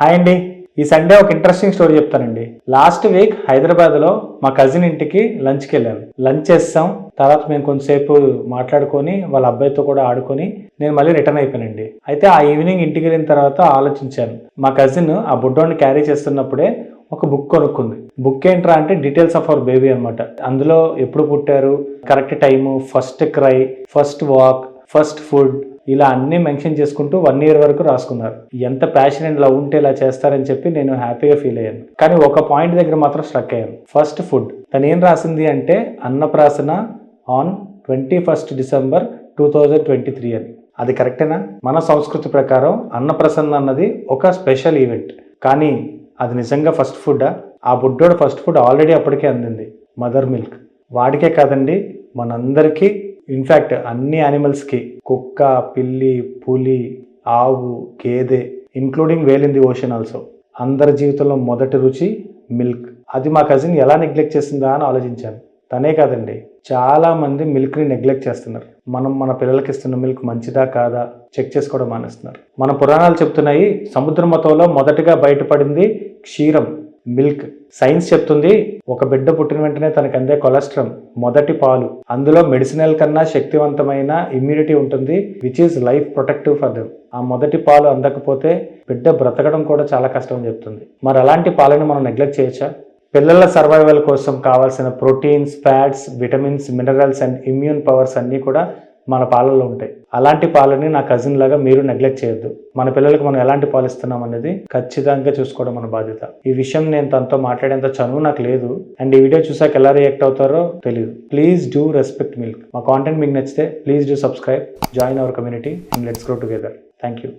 Hi అండి. ఈ Sunday ఒక ఇంట్రెస్టింగ్ స్టోరీ చెప్తానండి. లాస్ట్ వీక్ హైదరాబాద్లో మా కజిన్ ఇంటికి లంచ్కి వెళ్ళాం. లంచ్ చేస్తాం. తర్వాత మేము కొంతసేపు మాట్లాడుకొని వాళ్ళ అబ్బాయితో కూడా ఆడుకొని నేను మళ్ళీ రిటర్న్ అయిపోయానండి. అయితే ఆ ఈవినింగ్ ఇంటికి వెళ్ళిన తర్వాత ఆలోచించాను. మా కజిన్ ఆ బుడ్డోని క్యారీ చేస్తున్నప్పుడే ఒక బుక్ కొనుక్కుంది. బుక్ ఏంట్రా అంటే డీటెయిల్స్ ఆఫ్ అవర్ బేబీ అన్నమాట. అందులో ఎప్పుడు పుట్టారు correct time first cry first walk first food ఇలా అన్నీ మెన్షన్ చేసుకుంటూ వన్ ఇయర్ వరకు రాసుకున్నారు. ఎంత ప్యాషన్ అండ్ లవ్ ఉంటే ఇలా చేస్తారని చెప్పి నేను హ్యాపీగా ఫీల్ అయ్యాను. కానీ ఒక పాయింట్ దగ్గర మాత్రం స్ట్రక్ అయ్యాను. ఫస్ట్ ఫుడ్ తను ఏం రాసింది అంటే అన్నప్రాసన on twenty first December two thousand twenty three అని. అది కరెక్టేనా మన సంస్కృతి ప్రకారం అన్నప్రసన్న అన్నది ఒక స్పెషల్ ఈవెంట్ కానీ అది నిజంగా ఫస్ట్ ఫుడ్డా ఆ? బుడ్డోడు ఫస్ట్ ఫుడ్ ఆల్రెడీ అప్పటికే అందింది. మదర్ మిల్క్ వాడికే కాదండి మనందరికీ ఇన్ఫ్యాక్ట్ అన్ని యానిమల్స్కి కుక్క పిల్లి పులి ఆవు గేదె including whale in the ocean also అందరి జీవితంలో మొదటి రుచి మిల్క్ అది మా కజిన్ ఎలా నెగ్లెక్ట్ చేసిందా అని ఆలోచించాను. తనే కాదండి చాలా మంది మిల్క్ని నెగ్లెక్ట్ చేస్తున్నారు. మనం మన పిల్లలకి ఇస్తున్న మిల్క్ మంచిదా కాదా? చెక్ చేసుకోవడం మానేస్తున్నారు. మన పురాణాలు చెప్తున్నాయి సముద్ర మతంలో మొదటగా బయటపడింది క్షీరం. మిల్క్. సైన్స్ చెప్తుంది ఒక బిడ్డ పుట్టిన వెంటనే తనకు అందే కొలెస్ట్రాల్ మొదటి పాలు. అందులో మెడిసినల్ కన్నా శక్తివంతమైన ఇమ్యూనిటీ ఉంటుంది which is life protective for them ఆ మొదటి పాలు అందకపోతే బిడ్డ బ్రతకడం కూడా చాలా కష్టం అని చెప్తుంది. మరి అలాంటి పాలని మనం నెగ్లెక్ట్ చేయొచ్చా? పిల్లల సర్వైవల్ కోసం కావాల్సిన proteins fats vitamins minerals and immune powers అన్నీ కూడా మన పాలల్లో ఉంటాయి. అలాంటి పాలని నా కజిన్ లాగా మీరు నెగ్లెక్ట్ చేయొద్దు. మన పిల్లలకు మనం ఎలాంటి పాలు ఇస్తున్నాం అనేది ఖచ్చితంగా చూసుకోవడం మన బాధ్యత. ఈ విషయం నేను తనతో మాట్లాడేంత చనువు నాకు లేదు. అండ్ ఈ వీడియో చూసాక ఎలా రియాక్ట్ అవుతారో తెలియదు ప్లీజ్ డూ రెస్పెక్ట్ మిల్క్ మా కాంటెంట్ మీకు నచ్చితే please do subscribe join our community and let's grow together thank you